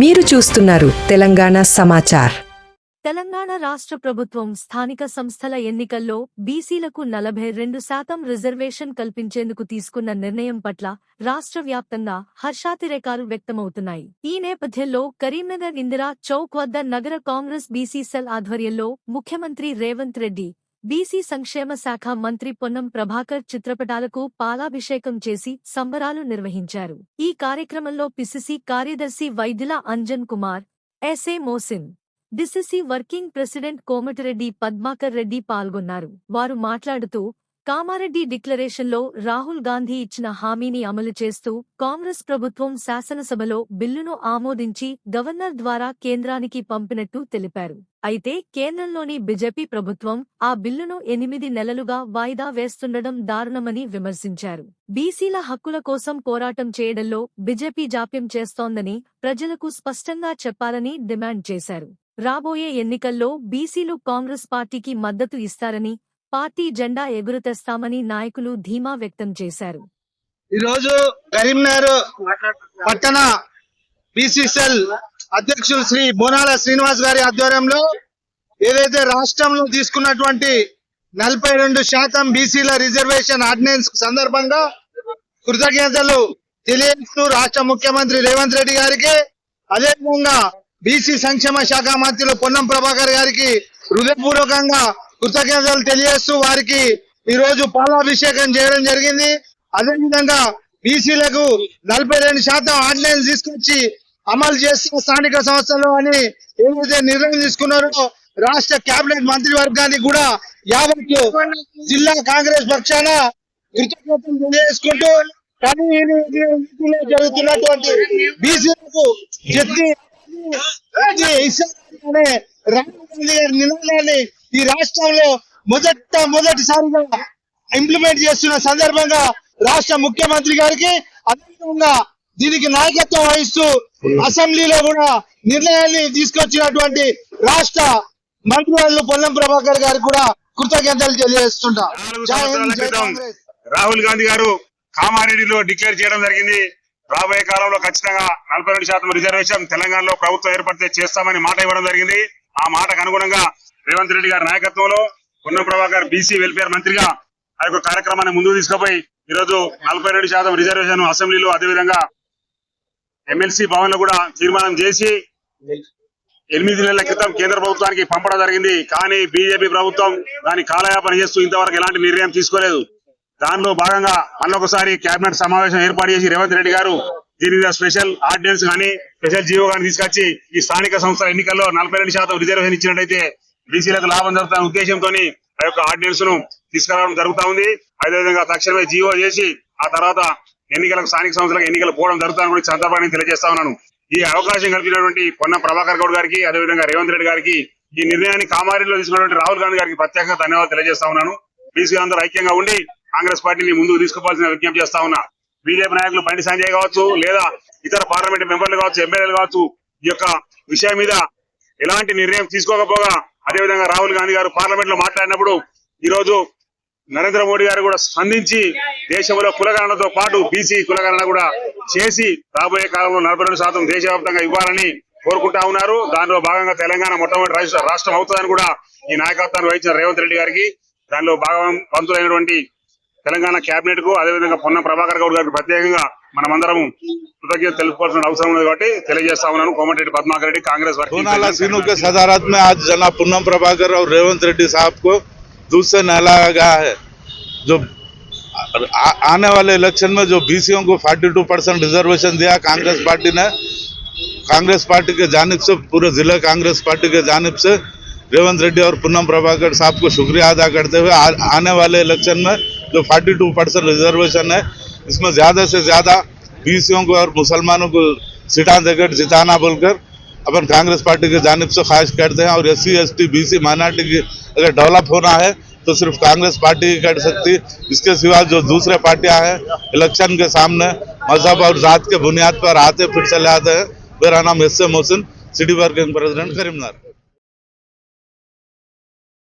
మీరు చూస్తున్నారు తెలంగాణ సమాచార్. తెలంగాణ రాష్ట్ర ప్రభుత్వం స్థానిక సంస్థల ఎన్నికల్లో బీసీలకు నలభై రెండు శాతం రిజర్వేషన్ కల్పించేందుకు తీసుకున్న నిర్ణయం పట్ల రాష్ట్ర వ్యాప్తంగా హర్షాతిరేకాలు వ్యక్తమవుతున్నాయి. ఈ నేపథ్యంలో కరీంనగర్ ఇందిరా చౌక్ వద్ద నగర కాంగ్రెస్ బీసీ సెల్ ఆధ్వర్యంలో ముఖ్యమంత్రి రేవంత్ రెడ్డి బీసీ సంక్షేమ శాఖ మంత్రి పొన్నం ప్రభాకర్ చిత్రపటాలకు పాలాభిషేకం చేసి సంబరాలు నిర్వహించారు. ఈ కార్యక్రమంలో పిసిసి కార్యదర్శి వైద్యుల Anjan Kumar S A Mohsin DCC working president Komatireddy Padmakar Reddy పాల్గొన్నారు. వారు మాట్లాడుతూ కామారెడ్డి డిక్లరేషన్లో రాహుల్ గాంధీ ఇచ్చిన హామీని అమలు చేస్తూ కాంగ్రెస్ ప్రభుత్వం శాసనసభలో బిల్లును ఆమోదించి గవర్నర్ ద్వారా కేంద్రానికి పంపినట్టు తెలిపారు. అయితే కేంద్రంలోని బీజేపీ ప్రభుత్వం ఆ బిల్లును ఎనిమిది నెలలుగా వాయిదా వేస్తుండడం దారుణమని విమర్శించారు. బీసీల హక్కుల కోసం పోరాటం చేయడంలో బీజేపీ జాప్యం చేస్తోందని ప్రజలకు స్పష్టంగా చెప్పాలని డిమాండ్ చేశారు. రాబోయే ఎన్నికల్లో బీసీలు కాంగ్రెస్ పార్టీకి మద్దతు ఇస్తారని పార్టీ జెండా ఎగురుతెస్తామని నాయకులు ధీమా వ్యక్తం చేశారు. ఈరోజు కరీంనగర్ పట్టణ బీసీసీఎల్ అధ్యక్షులు శ్రీ బోనాల శ్రీనివాస్ గారి ఆధ్వర్యంలో ఏదైతే రాష్ట్రంలో తీసుకున్నటువంటి నలభై రెండు శాతం బీసీల రిజర్వేషన్ ఆర్డినెన్స్ సందర్భంగా కృతజ్ఞతలు తెలియజేస్తూ రాష్ట్ర ముఖ్యమంత్రి రేవంత్ రెడ్డి గారికి అదేవిధంగా బీసీ సంక్షేమ శాఖ మంత్రులు పొన్నం ప్రభాకర్ గారికి హృదయపూర్వకంగా కృతజ్ఞతలు తెలియజేస్తూ వారికి ఈ రోజు పాలాభిషేకం చేయడం జరిగింది. అదేవిధంగా బీసీలకు నలభై రెండు శాతం ఆర్డినెన్స్ తీసుకొచ్చి అమలు చేస్తున్న స్థానిక సంస్థలు అని ఏదైతే నిర్ణయం తీసుకున్నారో రాష్ట్ర కేబినెట్ మంత్రివర్గానికి కూడా యావత్ జిల్లా కాంగ్రెస్ పక్షాన కృతజ్ఞతలు తెలియజేసుకుంటూ కానీ జరుగుతున్నటువంటి బీసీలకు శక్తి రాహుల్ గాంధీ గారి నినాదాన్ని ఈ రాష్ట్రంలో మొదట మొదటిసారిగా ఇంప్లిమెంట్ చేస్తున్న సందర్భంగా రాష్ట్ర ముఖ్యమంత్రి గారికి అదేవిధంగా దీనికి నాయకత్వం వహిస్తూ అసెంబ్లీలో కూడా నిర్ణయాన్ని తీసుకొచ్చినటువంటి రాష్ట్ర మంత్రివర్యులు పొన్నం ప్రభాకర్ గారికి కూడా కృతజ్ఞతలు తెలియజేస్తుంటా. నాలుగు జై హింద్, సంవత్సరాల జై క్రితం కాంగ్రెస్. రాహుల్ గాంధీ గారు కామారెడ్డిలో డిక్లేర్ చేయడం జరిగింది. రాబోయే కాలంలో ఖచ్చితంగా నలభై రెండు శాతం రిజర్వేషన్ తెలంగాణలో ప్రభుత్వం ఏర్పడితే చేస్తామని మాట ఇవ్వడం జరిగింది. ఆ మాటకు అనుగుణంగా రేవంత్ రెడ్డి గారి నాయకత్వంలో పొన్నం ప్రభాకర్ బీసీ వెల్ఫేర్ మంత్రిగా ఆ యొక్క కార్యక్రమాన్ని ముందుకు తీసుకుపోయి ఈరోజు నలభై రెండు శాతం రిజర్వేషన్ అసెంబ్లీలో అదేవిధంగా ఎమ్మెల్సీ భవన్లో కూడా తీర్మానం చేసి ఎనిమిది నెలల క్రితం కేంద్ర ప్రభుత్వానికి పంపడం జరిగింది. కానీ బీజేపీ ప్రభుత్వం దాని కాలయాపన చేస్తూ ఇంతవరకు ఎలాంటి నిర్ణయం తీసుకోలేదు. దానిలో భాగంగా మళ్ళొకసారి కేబినెట్ సమావేశం ఏర్పాటు చేసి రేవంత్ రెడ్డి గారు దీని మీద స్పెషల్ ఆర్డినెన్స్ కానీ స్పెషల్ జీవో కానీ తీసుకొచ్చి ఈ స్థానిక సంస్థల ఎన్నికల్లో నలభై రెండు శాతం రిజర్వేషన్ ఇచ్చినట్టయితే బీసీలకు లాభం జరుగుతున్న ఉద్దేశంతో ఆ యొక్క ఆర్డినెన్స్ను తీసుకురావడం జరుగుతా ఉంది. అదేవిధంగా తక్షణమే జీవో చేసి ఆ తర్వాత ఎన్నికలకు స్థానిక సంస్థలకు ఎన్నికలు పోవడం జరుగుతుందని కూడా ఈ తెలియజేస్తా ఉన్నాను. ఈ అవకాశం కల్పించినటువంటి పొన్న ప్రభాకర్ గౌడ్ గారికి అదేవిధంగా రేవంత్ రెడ్డి గారికి ఈ నిర్ణయాన్ని కామారెడ్డిలో తీసుకున్నటువంటి రాహుల్ గాంధీ గారికి ప్రత్యేకంగా ధన్యవాదాలు తెలియజేస్తా ఉన్నాను. బీసీ అందరూ ఐక్యంగా ఉండి కాంగ్రెస్ పార్టీని ముందుకు తీసుకోవాల్సిన విజ్ఞప్తి చేస్తా ఉన్నా. బీజేపీ నాయకులు బండి సంజయ్ కావచ్చు లేదా ఇతర పార్లమెంట్ మెంబర్లు కావచ్చు ఎమ్మెల్యేలు కావచ్చు ఈ యొక్క విషయం మీద ఎలాంటి నిర్ణయం తీసుకోకపోగా అదేవిధంగా రాహుల్ గాంధీ గారు పార్లమెంట్లో మాట్లాడినప్పుడు ఈ రోజు నరేంద్ర మోడీ గారు కూడా స్పందించి దేశంలో కులగణనతో పాటు బీసీ కులగణన కూడా చేసి రాబోయే కాలంలో నలభై రెండు శాతం దేశవ్యాప్తంగా ఇవ్వాలని కోరుకుంటా ఉన్నారు. దానిలో భాగంగా తెలంగాణ మొట్టమొదటి రాష్ట్ర- రాష్ట్రం అవుతుందని కూడా ఈ నాయకత్వాన్ని వహించిన రేవంత్ రెడ్డి గారికి దానిలో భాగం పంతులైనటువంటి తెలంగాణ కేబినెట్ కు అదేవిధంగా పొన్న ప్రభాకర్ గౌడ్ గారికి ప్రత్యేకంగా మనమందరం కృతజ్ఞత తెలుపుకోవాల్సిన అవసరం ఉంది కాబట్టి తెలియజేస్తా ఉన్నాను కోమటిరెడ్డి పద్మాకర్ రెడ్డి కాంగ్రెస్ వర్కింగ్ सोनाला प्रेसिडेंट सीनू के सदारत में आज जनाब पूनम प्रभाकर और रेवंत रेड्डी साहब को दूध से नहलाया गया है जो आ, आने वाले इलेक्शन में जो बीसीओ को 42 परसेंट रिजर्वेशन दिया कांग्रेस पार्टी ने कांग्रेस पार्टी के जानिब से पूरे जिले कांग्रेस पार्टी के जानिब से रेवंत रेड्डी और पूनम प्रभाकर साहब को शुक्रिया अदा करते हुए आ, आने वाले इलेक्शन में जो 42 परसेंट रिजर्वेशन है, इसमें ज़्यादा से ज़्यादा बीसीओ को और मुसलमानों को सीटा देकर, जिताना बोलकर अपन कांग्रेस पार्टी की जानब से ख्वाहिश करते हैं। और S C S T B C minority की अगर डेवलप होना है तो सिर्फ़ कांग्रेस पार्टी ही कर सकती। इसके सिवा जो दूसरे पार्टियाँ हैं इलेक्शन के सामने, मज़हब और जात के बुनियाद पर आते फिर चले आते हैं। मेरा नाम S A Mohsin, city working president, Karimnagar.